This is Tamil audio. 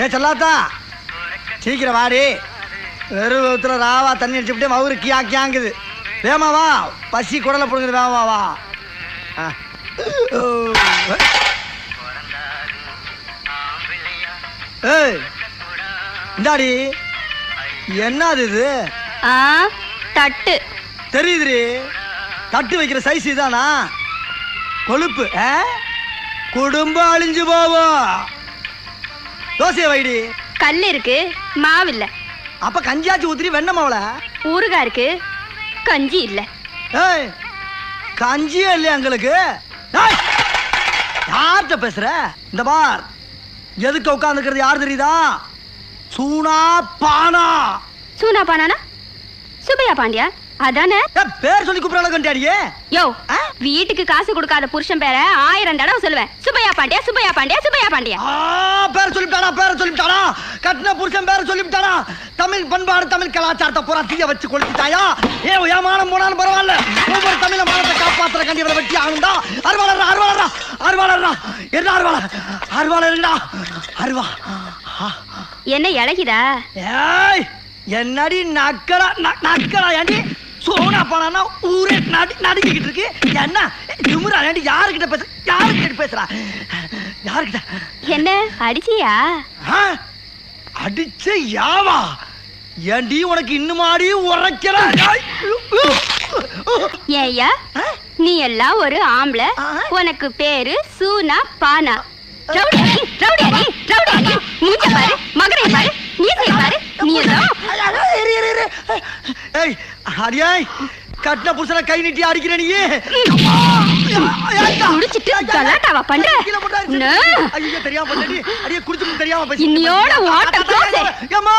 ஏ செல்லாத்தா? சீக்கிரம் வாடி. வெறும் ராவா தண்ணி அடிச்சுட்டு மவுரு கியா கியாங்குது. வேமா வா. பசி குடலை பிடுங்குது வேமா வா. ஏய் இந்தாடி. என்னது இது? ஆ தட்டு. தெரியுதுடி. தட்டு வைக்கிற சைஸ் இதானா? கொழுப்பு? குடும்பம் அழிஞ்சு போவோம் தோசையை வைடி. கல் இருக்கு மாவில்ல அப்ப கஞ்சியாச்சு ஊத்திரி வெண்ணெய் மாவுல? ஊறுகாய் இருக்கு கஞ்சி இல்ல. ஏய் கஞ்சியே இல்லையா எங்களுக்கு? யார்கிட்ட பேசுற? இந்த பார் எதுக்கு உட்காந்துக்கிறது யார் தெரியுதா? சூனா பானா. சூனா பானானா? சுபையா பாண்டியா? அதானே? பேர் சொல்லி கூப்பிடல கண்டியாடியே யோ ஆ? வீட்டுக்கு காசு கொடுக்காத புருஷன் பேரை ஆயிரம் தடவை சொல்லுவேன். சுபையா பாண்டியா சுபையா பாண்டியா சுபையா பாண்டியா. பேர சொல்லிவிட்டானா பேர சொல்லிவிட்டானா? கட்டின புருஷன் பேர சொல்லிவிட்டானா? தமிழ் பண்பாடு தமிழ் கலாச்சாரத்தை பூரா தீய வச்சு கொளுத்திட்டாயா? ஏ ஏன் மானம் போனாலும் பரவாயில்ல. ஒவ்வொரு தமிழ மானத்தை காப்பாத்துற கண்டி இவரை வெட்டி ஆகுண்டா அருவாளர்ரா அருவாளர்ரா அருவாளர்ரா என்ன அருவாளர்? அருவாளர்டா அருவா. என்ன இழகிதா ஏய் என்னடி நக்கலா நக்கலா ஏண்டி? சோனா போனா ஊரே நடி இருக்கு என்ன? திமுறா? ஏண்டி யாருக்கிட்ட பேச யாருக்கிட்ட பேசுறா? யாருக்கிட்ட? என்ன? அடிச்சியா? ஆ? அடிச்ச யாவா? ஏண்டி உனக்கு இன்னுமாடி உரைக்கிற? ஐ! ஏய்யா ஆ? நீ எல்லாம் ஒரு ஆம்பளை? உனக்கு பேரு Soona Paana. Rowdy rowdy rowdy. மூஞ்ச பாரு மகரை பாரு நீ எல்லாம் அடியே கட்டின புருஷனை கை நீட்டி அடிக்கிற நீ குடிச்சிட்டு கலாட்டாவா பண்ற? ஐயோ தெரியாம பண்ணடி அடியே குடிச்சிட்டு தெரியாம பேசி இன்னியோட வாட்டர் ஏமா